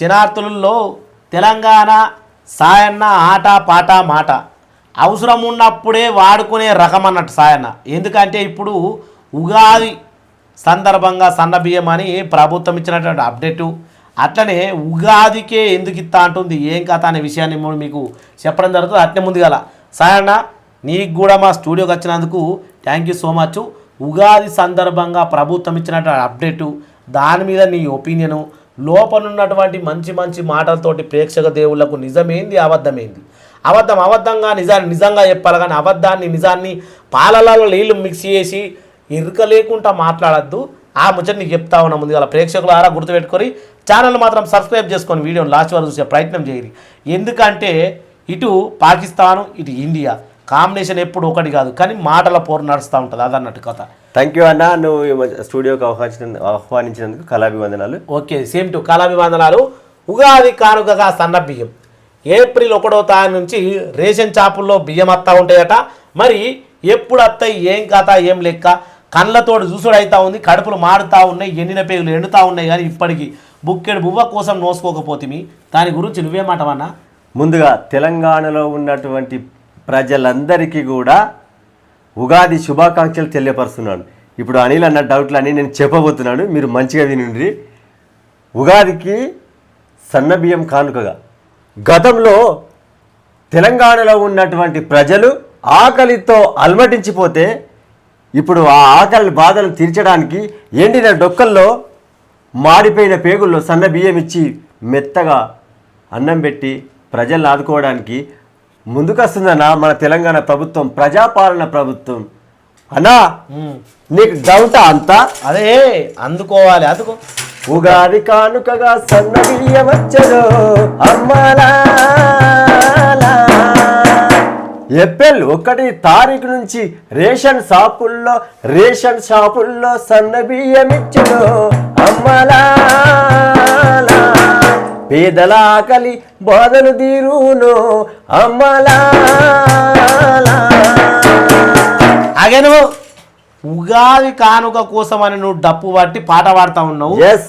శనార్థులలో తెలంగాణ సాయన్న ఆట పాట మాట. అవసరం ఉన్నప్పుడే వాడుకునే రకం అన్నట్టు సాయన్న. ఎందుకంటే ఇప్పుడు ఉగాది సందర్భంగా సన్నబియ్యం అని ప్రభుత్వం ఇచ్చినటువంటి అప్డేటు. అట్లనే ఉగాదికే ఎందుకు ఇస్తా అంటుంది ఏం కథ అనే విషయాన్ని మీకు చెప్పడం జరుగుతుంది. అట్నే ముందుగల. సాయన్న నీకు కూడా మా స్టూడియోకి వచ్చినందుకు thank you so much Ugadi సందర్భంగా ప్రభుత్వం ఇచ్చినటువంటి అప్డేటు దాని మీద నీ ఒపీనియను లోపల ఉన్నటువంటి మంచి మంచి మాటలతోటి ప్రేక్షక దేవుళ్ళకు నిజమేంది అబద్ధమేంది? అబద్ధం అబద్ధంగా నిజాన్ని నిజంగా చెప్పాలి కానీ అబద్ధాన్ని నిజాన్ని పాలలలో నీళ్ళు మిక్స్ చేసి ఇరుక లేకుండా మాట్లాడద్దు. ఆ ముచ్చట నీకు చెప్తా ఉన్నా ముందుగా ప్రేక్షకుల ఆరా గుర్తుపెట్టుకొని ఛానల్ మాత్రం సబ్స్క్రైబ్ చేసుకొని వీడియోని లాస్ట్ వరకు చూసే ప్రయత్నం చేయరు ఎందుకంటే ఇటు పాకిస్తాను ఇటు ఇండియా. కాంబినేషన్ ఎప్పుడు ఒకటి కాదు కానీ మాటల పోరు నడుస్తూ ఉంటుంది అదన్నట్టు కథ. థ్యాంక్ యూ అన్న. నువ్వు స్టూడియోకి ఆహ్వానించిన ఆహ్వానించినందుకు కళాభివందనాలు. ఓకే సేమ్ టు కళాభివందనాలు. ఉగాది కానుకగా సన్న బియ్యం. ఏప్రిల్ ఒకటో తారీఖు నుంచి రేషన్ షాపుల్లో బియ్యం వస్తూ ఉంటాయట. మరి ఎప్పుడు వస్తాయి ఏం కథ ఏం లెక్క? కళ్ళతోటి చూసుడు అవుతా ఉంది కడుపులు మాడుతూ ఉన్నాయి ఎండిన పేగులు ఎండుతూ ఉన్నాయి కానీ ఇప్పటికి బుక్కెడు బువ్వ కోసం నోసుకోకపోతిమి. దాని గురించి నువ్వేమంటావన్నా ముందుగా తెలంగాణలో ఉన్నటువంటి ప్రజలందరికీ కూడా ఉగాది శుభాకాంక్షలు తెలియపరుస్తున్నాను. ఇప్పుడు అనిల్ అన్న డౌట్లన్నీ నేను చెప్పబోతున్నాను. మీరు మంచిగా వినండి. ఉగాదికి సన్నబియ్యం కానుకగా. గతంలో తెలంగాణలో ఉన్నటువంటి ప్రజలు ఆకలితో అలమటించిపోతే ఇప్పుడు ఆ ఆకలి బాధను తీర్చడానికి ఎండిన డొక్కల్లో మాడిపోయిన పేగుల్లో సన్న బియ్యం ఇచ్చి మెత్తగా అన్నం పెట్టి ప్రజలను ఆదుకోవడానికి ముందుకొస్తుందన్న మన తెలంగాణ ప్రభుత్వం ప్రజాపాలన ప్రభుత్వం. అన్నా నీకు డౌటా అంతా? అదే అందుకోవాలి అందుకో. ఉగాది కానుకగా సన్న బియ్యం అమ్మలా ఏప్రిల్ ఒకటి తారీఖు నుంచి రేషన్ షాపుల్లో రేషన్ షాపుల్లో సన్న బియ్యం ఇచ్చును అమ్మలా పేదల ఆకలి బాధలు తీరును అమ్మలా. అగే నువ్వు ఉగాది కానుక కోసం అని నువ్వు డప్పు పట్టి పాట పాడుతూ ఉన్నావు. ఎస్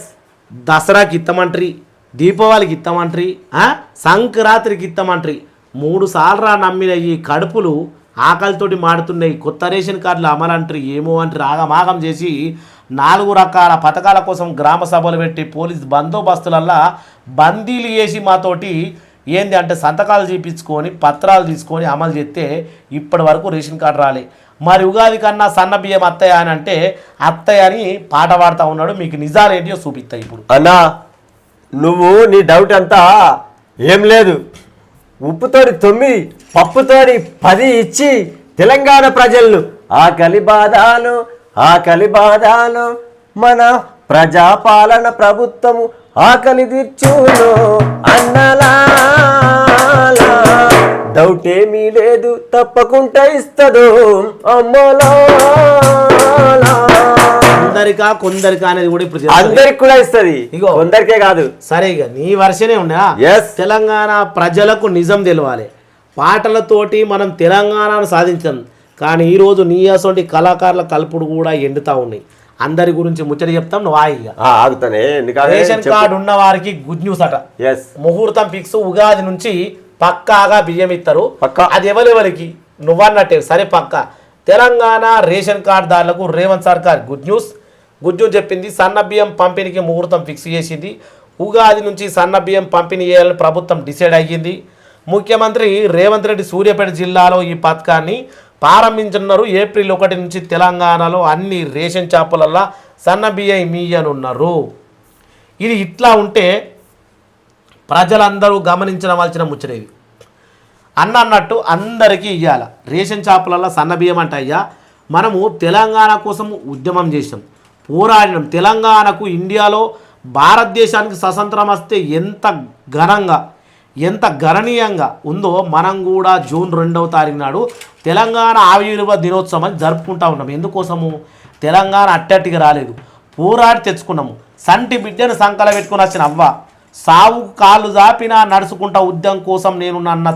దసరాకి ఇత్తమంట్రి దీపావళికి ఇత్తమంట్రి ఆ? సంక్రాంతికి ఇత్తమంట్రి మూడు సార్లు నమ్మిన ఈ కడుపులు ఆకలితోటి మాడుతున్నాయి. కొత్త రేషన్ కార్డులు అమలంటారు ఏమో అంటారు ఆగమాగం చేసి నాలుగు రకాల పథకాల కోసం గ్రామ సభలు పెట్టి పోలీస్ బందోబస్తులల్లా బందీలు వేసి మాతోటి ఏంది అంటే సంతకాలు చేయించుకొని పత్రాలు తీసుకొని అమలు చేస్తే ఇప్పటి వరకు రేషన్ కార్డు రాలే. మరి ఉగాది కన్నా సన్న బియ్యం అత్తయ్య అని అంటే అత్తయ్య అని పాట పాడుతూ ఉన్నాడు మీకు నిజాలు ఏంటియో చూపిస్తా ఇప్పుడు. అన్నా నువ్వు నీ డౌట్ అంతా ఏం లేదు. ఉప్పుతోని తొమ్మిది పప్పుతోని పది ఇచ్చి తెలంగాణ ప్రజలను ఆకలి బాధాలు ఆకలి బాధాలు మన ప్రజాపాలన ప్రభుత్వము ఆకలి తీర్చును అన్నలా. డౌట్ ఏమీ లేదు తప్పకుండా ఇస్తదు అమ్మలా. అందరికా కొందరికా అనేది కూడా ఇప్పుడు. అందరికి కూడా ఇస్తది. ఇగో. కొందరికే కాదు. సరే ఇక నీ వర్షనే ఉన్నా? Yes. తెలంగాణ ప్రజలకు నిజం తెలవాలి. పాటలతోటి మనం తెలంగాణను సాధించాం. కానీ ఈరోజు నీ అసొంటి కళాకారుల కలుపుడు కూడా ఎండుతా ఉన్నాయి. అందరి గురించి ముచ్చట చెప్తాం నువ్వు ఆగుతానే. రేషన్ కార్డు ఉన్న వారికి గుడ్ న్యూస్ అట. ముహూర్తం ఫిక్స్ ఉగాది నుంచి పక్కాగా బియ్యం ఇస్తారు. పక్కా. అది ఎవరెవరికి? నువ్వన్నట్టే. సరే పక్క. తెలంగాణ రేషన్ కార్డుదారులకు రేవంత్ సర్కార్ గుడ్ న్యూస్. గుడ్ న్యూస్ చెప్పింది సన్న బియ్యం పంపిణీకి ముహూర్తం ఫిక్స్ చేసింది. ఉగాది నుంచి సన్న బియ్యం పంపిణీ చేయాలని ప్రభుత్వం డిసైడ్ అయ్యింది. ముఖ్యమంత్రి రేవంత్ రెడ్డి సూర్యాపేట జిల్లాలో ఈ పథకాన్ని ప్రారంభించనున్నారు. ఏప్రిల్ ఒకటి నుంచి తెలంగాణలో అన్ని రేషన్ షాపులల్లో సన్న బియ్యం మీయనున్నారు. ఇది ఇట్లా ఉంటే ప్రజలందరూ గమనించవలసిన ముచ్చరేవి అన్న అన్నట్టు అందరికీ ఇవ్వాల రేషన్ షాపులలో సన్న బియ్యం అంటే అయ్యా మనము తెలంగాణ కోసం ఉద్యమం చేసాం పోరాడినాం. తెలంగాణకు ఇండియాలో భారతదేశానికి స్వతంత్రం వస్తే ఎంత ఘనంగా ఎంత గణనీయంగా ఉందో మనం కూడా జూన్ రెండవ తారీఖు నాడు తెలంగాణ ఆవిర్భావ దినోత్సవం అని జరుపుకుంటా ఉన్నాం. ఎందుకోసము? తెలంగాణ అట్టట్టిగా రాలేదు. పోరాడి తెచ్చుకున్నాము. సంటి బిడ్డను సంకల పెట్టుకుని వచ్చిన అవ్వ సావుకు కాళ్ళు జాపినా నడుచుకుంటా ఉద్యమం కోసం నేను నన్న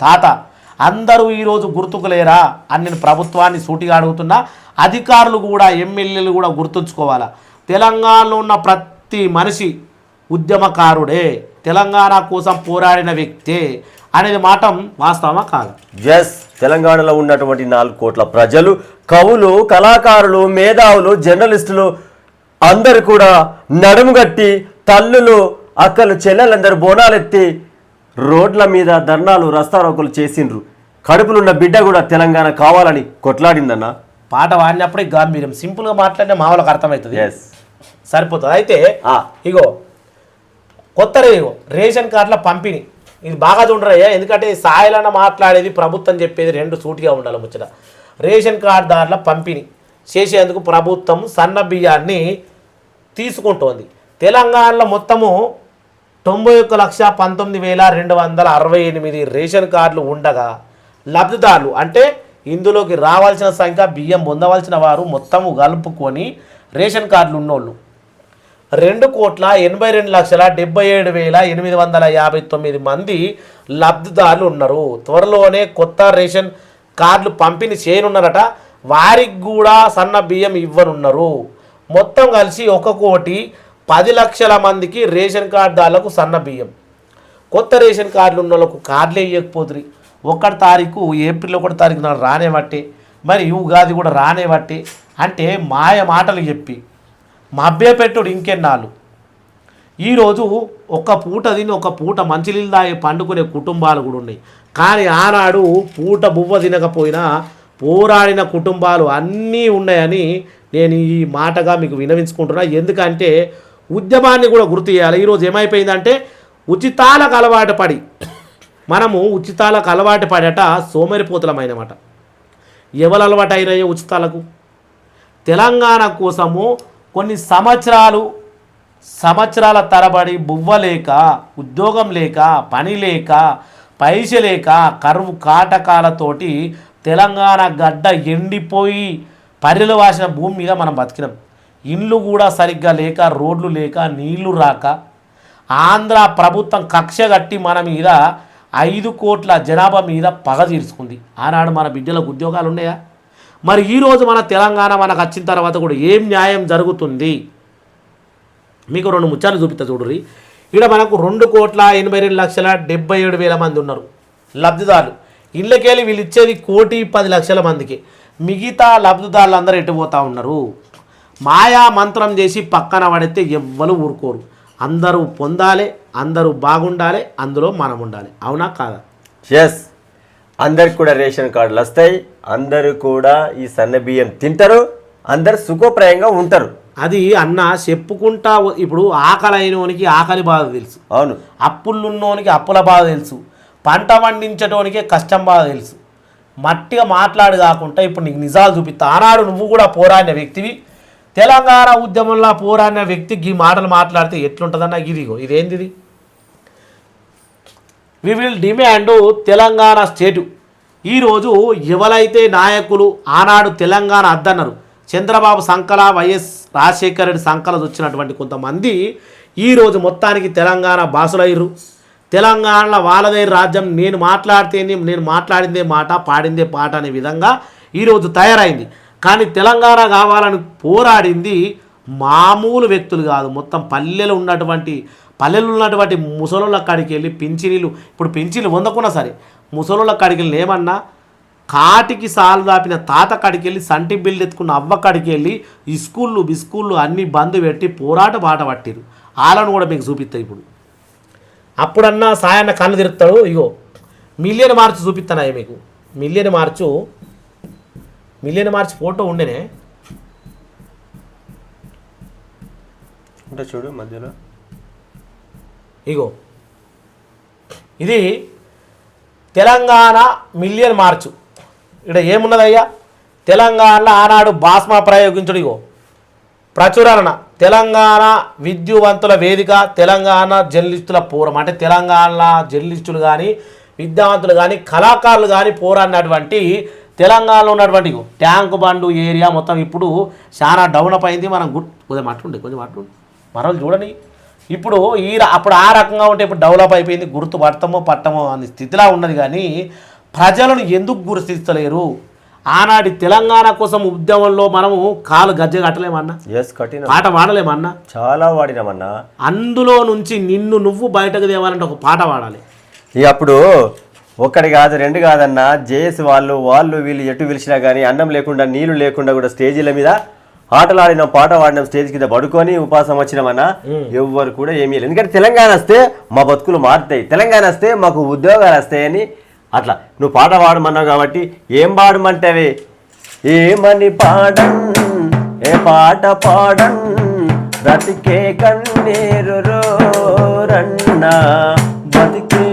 తాత అందరూ ఈరోజు గుర్తుకులేరా అని నేను ప్రభుత్వాన్ని సూటిగా అడుగుతున్నా. అధికారులు కూడా ఎమ్మెల్యేలు కూడా గుర్తుంచుకోవాలా? తెలంగాణలో ఉన్న ప్రతి మనిషి ఉద్యమకారుడే తెలంగాణ కోసం పోరాడిన వ్యక్తే అనేది మాట వాస్తవమా కాదు? ఎస్ తెలంగాణలో ఉన్నటువంటి నాలుగు కోట్ల ప్రజలు కవులు కళాకారులు మేధావులు జర్నలిస్టులు అందరు కూడా నడుము గట్టి తల్లులు అక్కలు చెల్లెలందరూ బోనాలెత్తి రోడ్ల మీద ధర్నాలు రస్తారోకులు చేసిండ్రు. కడుపులున్న బిడ్డ కూడా తెలంగాణ కావాలని కొట్లాడిందన్న? పాట వాడినప్పుడే గాంభీర్యం. సింపుల్గా మాట్లాడితే మా వాళ్ళకి అర్థమవుతుంది. ఎస్ సరిపోతుంది. అయితే. ఇగో కొత్త రేషన్ కార్డుల పంపిణీ. ఇది బాగా చూడరయ్యా ఎందుకంటే సాయలన్న మాట్లాడేది ప్రభుత్వం చెప్పేది రెండు సూటిగా ఉండాలి ముచ్చట. రేషన్ కార్డుదారుల పంపిణీ చేసేందుకు ప్రభుత్వం సన్న బియ్యాన్ని తీసుకుంటోంది. తెలంగాణలో మొత్తము తొంభై ఒక్క లక్ష పంతొమ్మిది వేల రెండు వందల అరవై ఎనిమిది రేషన్ కార్డులు ఉండగా లబ్ధిదారులు అంటే ఇందులోకి రావాల్సిన సంఖ్య బియ్యం పొందవలసిన వారు మొత్తము కలుపుకొని రేషన్ కార్డులు ఉన్నోళ్ళు. రెండు కోట్ల ఎనభై రెండు లక్షల డెబ్బై ఏడు వేల ఎనిమిది వందల యాభై తొమ్మిది మంది లబ్ధిదారులు ఉన్నారు. త్వరలోనే కొత్త రేషన్ కార్డులు పంపిణీ చేయనున్నారట. వారికి కూడా సన్న బియ్యం ఇవ్వనున్నారు. మొత్తం కలిసి ఒక కోటి పది లక్షల మందికి రేషన్ కార్డుదారులకు సన్న బియ్యం. కొత్త రేషన్ కార్డులు ఉన్న వాళ్ళకు కార్డులే ఇవ్వకపోతుంది ఒకటి తారీఖు ఏప్రిల్ ఒకటి తారీఖు నాడు రానే బట్టే మరి ఉగాది కూడా రానే బట్టే అంటే మాయ మాటలు చెప్పి. మభ్యపెట్టుడు ఇంకెన్నాళ్ళు? ఈరోజు ఒక పూట తిని ఒక పూట మంచినీళ్ళు తాగి పండుకునే కుటుంబాలు కూడా ఉన్నాయి. కానీ ఆనాడు పూట బువ్వ తినకపోయినా పోరాడిన కుటుంబాలు అన్నీ ఉన్నాయని నేను ఈ మాటగా మీకు వినవించుకుంటున్నా. ఎందుకంటే ఉద్యమాన్ని కూడా గుర్తు చేయాలి. ఈరోజు ఏమైపోయిందంటే ఉచితాలకు అలవాటు పడి మనము ఉచితాలకు అలవాటు పడట సోమరిపోతులమైనమాట. ఎవరు అలవాటు అయినాయో ఉచితాలకు? తెలంగాణ కోసము కొన్ని సంవత్సరాలు సంవత్సరాల తరబడి బువ్వ లేక ఉద్యోగం లేక పని లేక పైస లేక కరువు కాటకాలతోటి తెలంగాణ గడ్డ ఎండిపోయి పర్రెలు వాసిన భూమి మీద మనం బతికినాం. ఇండ్లు కూడా సరిగ్గా లేక రోడ్లు లేక నీళ్ళు రాక ఆంధ్ర ప్రభుత్వం కక్ష కట్టి మన మీద ఐదు కోట్ల జనాభా మీద పగ తీర్చుకుంది. ఆనాడు మన బిడ్డలకు ఉద్యోగాలు ఉన్నాయా? మరి ఈరోజు మన తెలంగాణ మనకు వచ్చిన తర్వాత కూడా ఏం న్యాయం జరుగుతుంది? మీకు రెండు ముచ్చాలు చూపిస్తా చూడుర్రి. ఇక్కడ మనకు రెండు కోట్ల ఎనభై రెండు లక్షల డెబ్బై ఏడు వేల మంది ఉన్నారు లబ్ధిదారులు. ఇళ్ళకెళ్ళి వీళ్ళు ఇచ్చేది కోటి పది లక్షల మందికి. మిగతా లబ్ధిదారులు అందరూ ఎటుపోతూ ఉన్నారు? మాయా మంత్రం చేసి పక్కన పడితే ఎవ్వరు ఊరుకోరు. అందరూ పొందాలి అందరూ బాగుండాలి అందులో మనం ఉండాలి. అవునా కాదా? ఎస్ అందరికి కూడా రేషన్ కార్డులు వస్తాయి. అందరూ కూడా ఈ సన్న బియ్యం తింటారు. అందరు సుఖప్రాయంగా ఉంటారు. అది అన్న చెప్పుకుంటా ఇప్పుడు ఆకలి అయినోనికి ఆకలి బాధ తెలుసు. అవును. అప్పులున్నోనికి అప్పుల బాధ తెలుసు. పంట పండించటోనికే కష్టం బాధ తెలుసు. మట్టిగా మాట్లాడు కాకుండా ఇప్పుడు నీకు నిజాలు చూపిస్తా. ఆనాడు నువ్వు కూడా పోరాడిన వ్యక్తివి. తెలంగాణ ఉద్యమంలో పోరాడిన వ్యక్తికి ఈ మాటలు మాట్లాడితే ఎట్లుంటుందన్న? ఇదిగో ఇదేంటిది? We will demand Telangana state ఈరోజు ఎవరైతే నాయకులు ఆనాడు తెలంగాణ అద్దన్నారు చంద్రబాబు సంకల వైఎస్ రాజశేఖర రెడ్డి సంకల వచ్చినటువంటి కొంతమంది ఈరోజు మొత్తానికి తెలంగాణ భాషలయ్యారు తెలంగాణలో వాళ్ళదే రాజ్యం నేను మాట్లాడితేనే నేను మాట్లాడిందే మాట పాడిందే పాట అనే విధంగా ఈరోజు తయారైంది. కానీ తెలంగాణ కావాలని పోరాడింది మామూలు వ్యక్తులు కాదు. మొత్తం పల్లెలు ఉన్నటువంటి పల్లెలు ఉన్నటువంటి ముసలోళ్ళ కాడికి వెళ్ళి పింఛనీలు ఇప్పుడు పింఛన్లు పొందకున్నా సరే ముసలోళ్ళ కాడికి వెళ్ళి ఏమన్నా కాటికి సాలు దాపిన తాత కాడికి వెళ్ళి సంటి బిల్లు ఎత్తుకున్న అవ్వ కాడికి వెళ్ళి ఇస్కూళ్ళు స్కూళ్ళు బిస్కూళ్ళు అన్నీ బంద్ పెట్టి పోరాట బాట పట్టిరు వాళ్ళను కూడా మీకు చూపిస్తాయి ఇప్పుడు. అప్పుడన్నా సాయన్న కన్ను తిరుపుతాడు ఇగో మిలియన్ మార్చ్ చూపిస్తానయ్య మీకు. Million march million march photo ఉండేనే అంటే చూడు మధ్యలో. ఇగో. ఇది తెలంగాణ మిలియన్ మార్చు. ఇక్కడ ఏమున్నదయ్యా? తెలంగాణలో ఆనాడు బాస్మా ప్రయోగించుడు ఇగో. ప్రచురణ తెలంగాణ విద్యువంతుల వేదిక తెలంగాణ జర్నలిస్టుల పూర్వం అంటే తెలంగాణ జర్నలిస్టులు కానీ విద్యావంతులు కానీ కళాకారులు కానీ పోరాడినటువంటి తెలంగాణలో ఉన్నటువంటి ట్యాంక్ బండు ఏరియా మొత్తం ఇప్పుడు చాలా డెవలప్ అయింది. మనం గుడ్ కొంచెం అట్లుండే కొంచెం అట్లుండే మరొకరు చూడని. ఇప్పుడు ఈ అప్పుడు ఆ రకంగా ఉంటే ఇప్పుడు డెవలప్ అయిపోయింది గుర్తు పడతామో పట్టమో అనే స్థితిలా ఉన్నది కానీ ప్రజలను ఎందుకు గుర్తిస్తలేరు? ఆనాటి తెలంగాణ కోసం ఉద్యమంలో మనము కాలు గజ్జె కట్టలేమన్నా? ఎస్ పాట పాడలేమన్నా? చాలా వాడినామన్నా అందులో నుంచి నిన్ను నువ్వు బయటకు తేవాలంటే ఒక పాట పాడాలి. ఇక అప్పుడు ఒక్కడి కాదు రెండు కాదన్నా జేఎస్ వాళ్ళు వాళ్ళు వీళ్ళు ఎటు పిలిచినా కానీ అన్నం లేకుండా నీళ్ళు లేకుండా కూడా స్టేజీల మీద ఆటలు ఆడినాం పాట పాడినాం స్టేజ్ కింద పడుకొని ఉపాసం వచ్చినామన్నా ఎవ్వరు కూడా ఏమీ లేదు. ఎందుకంటే తెలంగాణ వస్తే మా బతుకులు మారుతాయి. తెలంగాణ వస్తే మాకు ఉద్యోగాలు వస్తాయని అట్లా. నువ్వు పాట పాడమన్నావు కాబట్టి ఏం పాడమంటావే? ఏమని పాడన్ ఏ పాట పాడన్ బ్రతికే కన్నీరు రన్నా. బతికే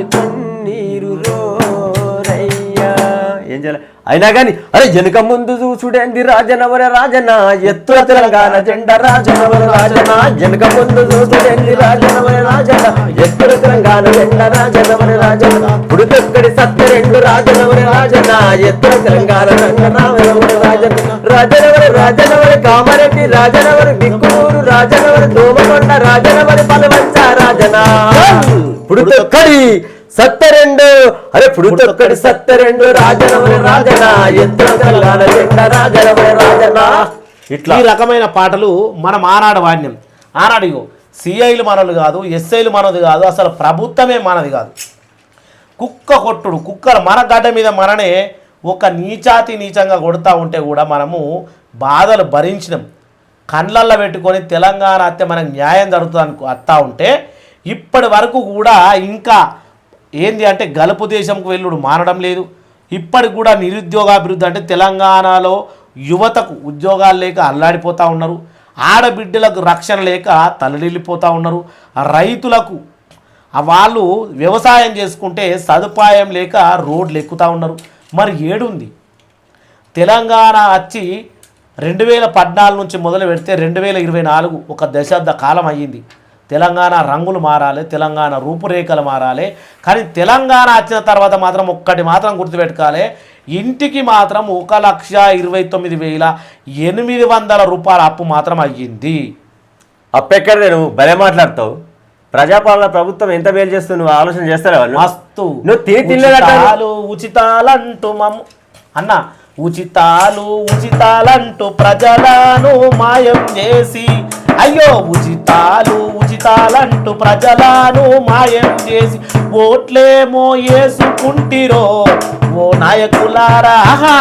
అయినా కానీ అరే వెనుక ముందు చూసుడేంది రాజనవర రాజన ఎత్తుల తెలంగాణ జెండ రాజనవర రాజన వెనుక ముందు చూసుడేంది రాజనవర రాజన ఎత్తుల తెలంగాణ జెండ రాజనవర రాజన పుడుతొక్కడి సత్య రెండు రాజనవర రాజన ఎత్తుల తెలంగాణ రాజనవర రాజన రాజనవర రాజనవర కామారెడ్డి రాజనవర బిక్కునూరు రాజనవర దోమకొండ రాజనవర పలవంచ రాజన పుడుతొక్కడి సత్తరెండు. అరే పుడుతొక్కడి సత్తరెండు. రాజనవర రాజన? ఎత్తుల తెలంగాణ జెండ రాజనవర రాజన? ఇట్లా. ఈ రకమైన పాటలు మనం ఆనాడు వాడినాం ఆనాడు ఇగో సిఐలు మనది కాదు ఎస్ఐలు మనది కాదు అసలు ప్రభుత్వమే మనది కాదు. కుక్క కొట్టుడు కుక్కలు మన గడ్డ మీద మననే ఒక నీచాతి నీచంగా కొడుతూ ఉంటే కూడా మనము బాధలు భరించినాం. కండ్లల్లో పెట్టుకొని తెలంగాణ అత్తే మనకు న్యాయం జరుగుతుంది అనుకో అత్తా ఉంటే ఇప్పటి వరకు కూడా ఇంకా ఏంది అంటే గలుపు దేశంకు వెళ్ళుడు మానడం లేదు. ఇప్పటికి కూడా నిరుద్యోగాభివృద్ధి అంటే తెలంగాణలో యువతకు ఉద్యోగాలు లేక అల్లాడిపోతూ ఉన్నారు. ఆడబిడ్డలకు రక్షణ లేక తలడిల్లిపోతూ ఉన్నారు. రైతులకు వాళ్ళు వ్యవసాయం చేసుకుంటే సదుపాయం లేక రోడ్లు ఎక్కుతూ ఉన్నారు. మరి ఏడుంది? తెలంగాణ వచ్చి రెండు వేల పద్నాలుగు నుంచి మొదలు పెడితే రెండు వేల ఇరవై నాలుగు ఒక దశాబ్ద కాలం అయ్యింది. తెలంగాణ రంగులు మారాలి తెలంగాణ రూపురేఖలు మారాలి. కానీ తెలంగాణ వచ్చిన తర్వాత మాత్రం ఒక్కటి మాత్రం గుర్తుపెట్టుకోవాలి. ఇంటికి మాత్రం ఒక లక్ష ఇరవై తొమ్మిది వేల ఎనిమిది వందల రూపాయల అప్పు మాత్రం అయ్యింది. అప్పెక్కడ నువ్వు భలే మాట్లాడతావు. ప్రజాపాలన ప్రభుత్వం ఎంత మేలు చేస్తుంది నువ్వు ఆలోచన చేస్తారా వాళ్ళు మస్తు. నువ్వు ఉచితాలంటూ మమ్ అన్న ఉచితాలు ఉచితాలంటూ ప్రజలను మాయం చేసి అయ్యో ఉచితాలు ఉచితాలంటూ ప్రజలను మాయం చేసి ఓట్లేమో వేసుకుంటిరో ఓ నాయకులారా ఆహా,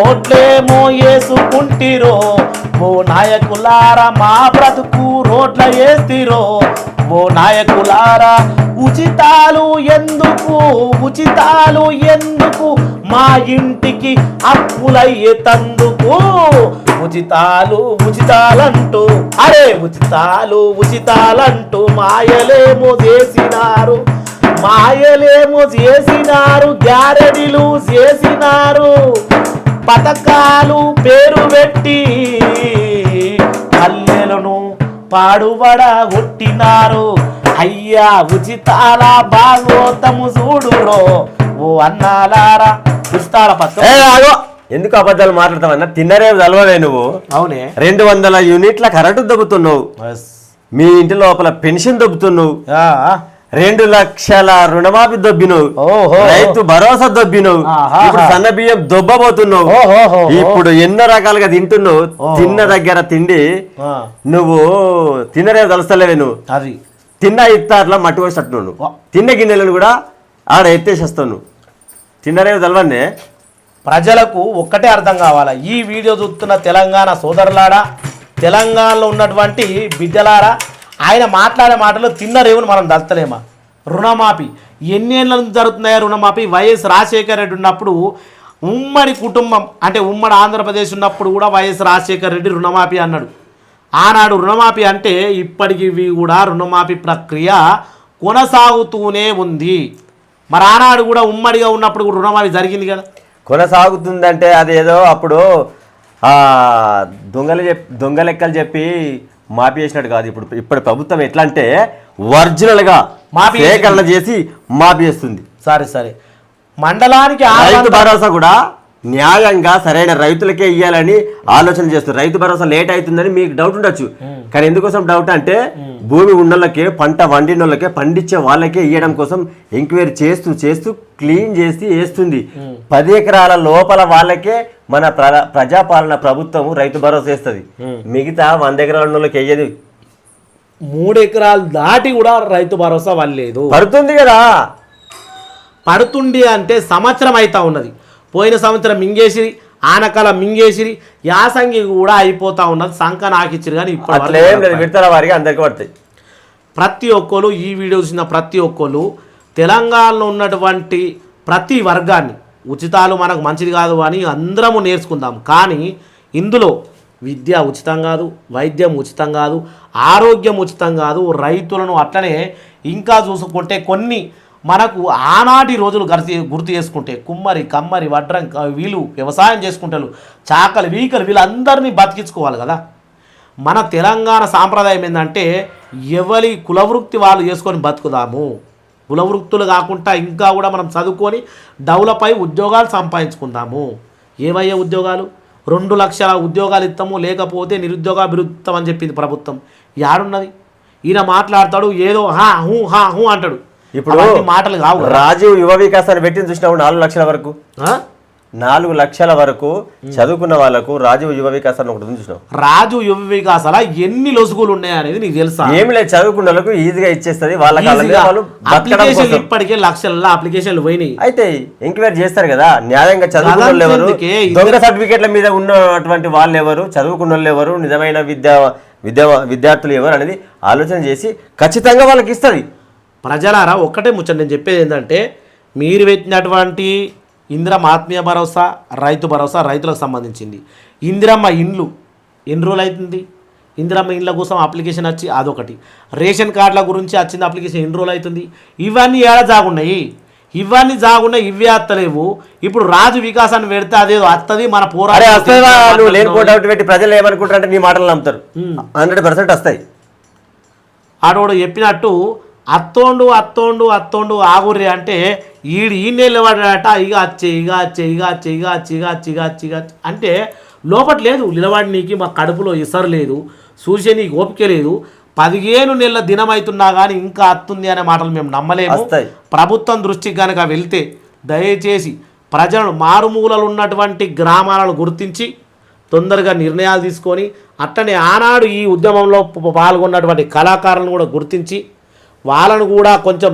ఓట్లేమో వేసుకుంటిరో ఓ నాయకులారా మా బ్రతుకు రోడ్ల వేస్తిరో ఓ నాయకులారా ఉచితాలు ఎందుకు ఉచితాలు ఎందుకు మా ఇంటికి అప్పులయ్యే తందుకు ఉచితాలు ఉచితాలంటూ. అరే ఉచితాలు ఉచితాలంటూ మాయలేమో చేసినారు. మాయలేమో చేసినారు గ్యారెడీలు చేసినారు. పథకాలు పేరు పెట్టి పల్లెలను పాడుబడ కొట్టినారు. అయ్యా ఉచితాల భాగవతము చూడురో. ఓ అన్నాలారా ఉచితాల ఏ, పథకం ఎందుకు అబద్ధాలు మాట్లాడతావన్నా? తిన్నరే చదవలే నువ్వు. అవునే. రెండు వందల యూనిట్ల కరెంటు దొబ్బుతున్నావు. మీ ఇంటి లోపల పెన్షన్ దొబ్బుతున్నావు. రెండు లక్షల రుణమాఫీ దొబ్బినవు. రైతు భరోసా దొబ్బినవు. ఇప్పుడు సన్న బియ్యం దొబ్బబోతున్నావు. ఇప్పుడు ఎన్నో రకాలుగా తింటున్నావు. తిన్న దగ్గర తిండి నువ్వు తిన్నరే తలుస్తలేవే నువ్వు. అది. తిన్న ఇత్తాట్లా మట్టి పోసేటట్టు నువ్వు. వా. తిన్న గిన్నెలను కూడా ఆడ ఎత్తేసేస్తావు నువ్వు. తిన్నరే తెలవన్నే. ప్రజలకు ఒక్కటే అర్థం కావాలా? ఈ వీడియో చూస్తున్న తెలంగాణ సోదరులారా తెలంగాణలో ఉన్నటువంటి బిడ్డలారా ఆయన మాట్లాడే మాటలు తిన్న రేవును మనం దత్తలేమా రుణమాఫీ. ఎన్నేళ్ళ నుంచి జరుగుతున్నాయా రుణమాఫీ? వైఎస్ రాజశేఖర రెడ్డి ఉన్నప్పుడు ఉమ్మడి కుటుంబం అంటే ఉమ్మడి ఆంధ్రప్రదేశ్ ఉన్నప్పుడు కూడా వైఎస్ రాజశేఖర రెడ్డి రుణమాఫీ అన్నాడు. ఆనాడు రుణమాఫీ అంటే ఇప్పటికి ఇవి కూడా రుణమాఫీ ప్రక్రియ కొనసాగుతూనే ఉంది. మరి ఆనాడు కూడా ఉమ్మడిగా ఉన్నప్పుడు కూడా రుణమాఫీ జరిగింది కదా? కొనసాగుతుందంటే అదేదో అప్పుడు దొంగలు చెప్ దొంగ లెక్కలు చెప్పి మాఫీ చేసినట్టు కాదు. ఇప్పుడు ఇప్పుడు ప్రభుత్వం ఎట్లా అంటే ఒరిజినల్గా మాఫీ సేకరణ చేసి మాఫీ చేస్తుంది. సరే సరే. మండలానికి రైతు భరోసా కూడా న్యాయంగా సరైన రైతులకే ఇవ్వాలని ఆలోచన చేస్తారు రైతు భరోసా లేట్ అవుతుందని మీకు డౌట్ ఉండొచ్చు. కానీ ఎందుకోసం డౌట్ అంటే భూమి ఉన్నోళ్ళకే పంట వండినోళ్ళకే పండించే వాళ్ళకే ఇవ్వడం కోసం ఎంక్వైరీ చేస్తూ చేస్తూ క్లీన్ చేసి వేస్తుంది. పది ఎకరాల లోపల వాళ్ళకే మన ప్ర- ప్రజాపాలన ప్రభుత్వం రైతు భరోసా వేస్తుంది. మిగతా వంద ఎకరాల ఉన్నోళ్ళకి వెయ్యదు మూడు ఎకరాలు దాటి కూడా రైతు భరోసా వాళ్ళలేదు పడుతుంది కదా. పడుతుండి అంటే సంవత్సరం అవుతా ఉన్నది. పోయిన సంవత్సరం మింగేసిరి ఆనకాల మింగేసిరి యాసంగి కూడా అయిపోతా ఉన్నది. సంక నాకిచ్చిరు కానీ ఇప్పుడు విడతల వారికి అందరికి పడతాయి. ప్రతి ఒక్కరు ఈ వీడియో చూసిన ప్రతి ఒక్కరు తెలంగాణలో ఉన్నటువంటి ప్రతి వర్గాన్ని ఉచితాలు మనకు మంచిది కాదు అని అందరము నేర్చుకుందాం. కానీ ఇందులో విద్య ఉచితం కాదు వైద్యం ఉచితం కాదు ఆరోగ్యం ఉచితం కాదు రైతులను అట్లనే ఇంకా చూసుకుంటే కొన్ని మనకు ఆనాటి రోజులు గర్తి గుర్తు చేసుకుంటే కుమ్మరి కమ్మరి వడ్రం వీళ్ళు వ్యవసాయం చేసుకుంటారు చాకలి వీకలు వీళ్ళందరినీ బతికించుకోవాలి కదా. మన తెలంగాణ సాంప్రదాయం ఏంటంటే ఎవరి కులవృత్తి వాళ్ళు చేసుకొని బతుకుదాము. కులవృత్తులు కాకుండా ఇంకా కూడా మనం చదువుకొని డెవలప్ అయి ఉద్యోగాలు సంపాదించుకుందాము. ఏవయ్యే ఉద్యోగాలు? రెండు లక్షల ఉద్యోగాలు ఇస్తాము లేకపోతే నిరుద్యోగాభివృద్ధం అని చెప్పింది ప్రభుత్వం. యాడున్నది? ఈయన మాట్లాడతాడు ఏదో హా హూ హా హూ అంటాడు. ఇప్పుడు మాటలు కావు. రాజీవ్ యువ వికాసాన్ని పెట్టింది చూసినావు నాలుగు లక్షల వరకు? నాలుగు లక్షల వరకు చదువుకున్న వాళ్ళకు రాజీవ్ యువ వికాసాన్ని ఒకటి ఉంది చూసినావు. రాజు యువ వికాసాల ఎన్ని లొసుగులు ఉన్నాయనేది నీకు తెలుసా? ఏమి లేదు చదువుకున్న వాళ్ళకు ఈజీగా ఇచ్చేస్తుంది వాళ్ళ కాళ్ళ మీద ఈజీగా వాళ్ళు బతకడం అప్లికేషన్లు కోసం. ఇప్పటికే లక్షల అప్లికేషన్లు పోయినాయి. అయితే ఎంక్వైరీ చేస్తారు కదా న్యాయంగా చదువుకున్న ఎవరు? దొంగ సర్టిఫికేట్ల మీద ఉన్నటువంటి వాళ్ళు ఎవరు? చదువుకున్న వాళ్ళు ఎవరు? నిజమైన విద్యా విద్యా విద్యార్థులు ఎవరు అనేది ఆలోచన చేసి ఖచ్చితంగా వాళ్ళకి ఇస్తుంది. ప్రజలారా ఒక్కటే ముచ్చట నేను చెప్పేది ఏంటంటే మీరు పెట్టినటువంటి ఇందిరమ్మ ఆత్మీయ భరోసా రైతు భరోసా రైతులకు సంబంధించింది. ఇందిరమ్మ ఇండ్లు ఎన్ని రోజులు అవుతుంది? ఇందిరమ్మ ఇండ్ల కోసం అప్లికేషన్ వచ్చి అదొకటి. రేషన్ కార్డుల గురించి వచ్చింది అప్లికేషన్ ఎన్ని రోజులు అవుతుంది? ఇవన్నీ ఏడ జాగున్నాయి? ఇవన్నీ జాగున్నా ఇవే అత్తలేవు. ఇప్పుడు రాజు వికాసాన్ని పెడితే అదేదో అత్తది మన పోరాటం డౌట్ పెట్టి ప్రజలు ఏమనుకుంటారు అంటే నీ మాటలు నమ్ముతారు. హండ్రెడ్ పర్సెంట్ వస్తాయి. ఆడోడు చెప్పినట్టు అత్తోండు అత్తోండు అత్తోండు ఆగుర్రి అంటే ఈడు ఈ నిలబడాట ఇక అచ్చే ఇక అచ్చే ఇక అచ్చే ఇక అచ్చి ఇక అచ్చి ఇక అచ్చి ఇక. అంటే లోపట లేదు నిలబడి నీకు మా కడుపులో ఇసరు లేదు చూసే నీకు ఓపిక లేదు పదిహేను నెలల దినం అవుతున్నా కానీ ఇంకా అత్తుంది అనే మాటలు మేము నమ్మలేము. ప్రభుత్వం దృష్టికి కనుక వెళ్తే దయచేసి ప్రజలను మారుమూలలు ఉన్నటువంటి గ్రామాలను గుర్తించి తొందరగా నిర్ణయాలు తీసుకొని అట్టనే ఆనాడు ఈ ఉద్యమంలో పాల్గొన్నటువంటి కళాకారులను కూడా గుర్తించి వాళ్ళను కూడా కొంచెం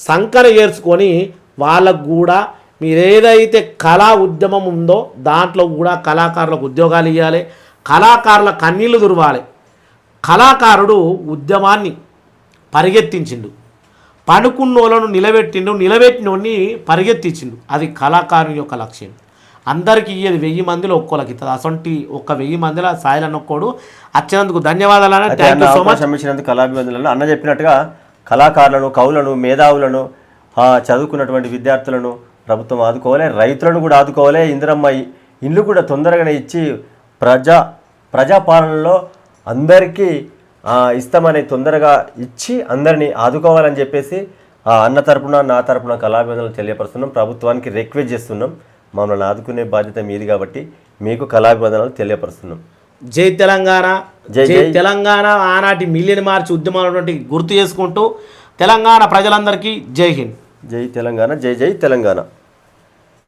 సంకర చేర్చుకొని వాళ్ళకు కూడా మీరు ఏదైతే కళా ఉద్యమం ఉందో దాంట్లో కూడా కళాకారులకు ఉద్యోగాలు ఇవ్వాలి కళాకారుల కన్నీళ్ళు దురవాలి. కళాకారుడు ఉద్యమాన్ని పరిగెత్తించిండు. పడుకున్నోళ్ళను నిలబెట్టిండు నిలబెట్టినోడిని పరిగెత్తించిండు. అది కళాకారుని యొక్క లక్ష్యం. అందరికీ ఇయ్యేది వెయ్యి మందిలో ఒక్కోలకి ఇస్తుంది అసొంటి ఒక వెయ్యి మందిలో సాయిలను ఒక్కోడు వచ్చినందుకు ధన్యవాదాలు అన్న. థ్యాంక్ యూ సో మచ్ అన్న చెప్పినట్టుగా కళాకారులను కవులను మేధావులను చదువుకున్నటువంటి విద్యార్థులను ప్రభుత్వం ఆదుకోవాలి. రైతులను కూడా ఆదుకోవాలి. ఇందిరమ్మ ఇల్లు కూడా తొందరగానే ఇచ్చి ప్రజా ప్రజాపాలనలో అందరికీ ఇస్తామని తొందరగా ఇచ్చి అందరినీ ఆదుకోవాలని చెప్పేసి ఆ, అన్న తరపున నా తరపున కళాభివందనలు తెలియపరుస్తున్నాం. ప్రభుత్వానికి రిక్వెస్ట్ చేస్తున్నాం. మమ్మల్ని ఆదుకునే బాధ్యత మీది కాబట్టి మీకు కళాభివందనలు తెలియపరుస్తున్నాం. జై తెలంగాణ జై. తెలంగాణ ఆనాటి మిలియన్ మార్చ్ ఉద్యమాలు గుర్తు చేసుకుంటూ తెలంగాణ ప్రజలందరికీ జై హింద్ జై తెలంగాణ జై జై తెలంగాణ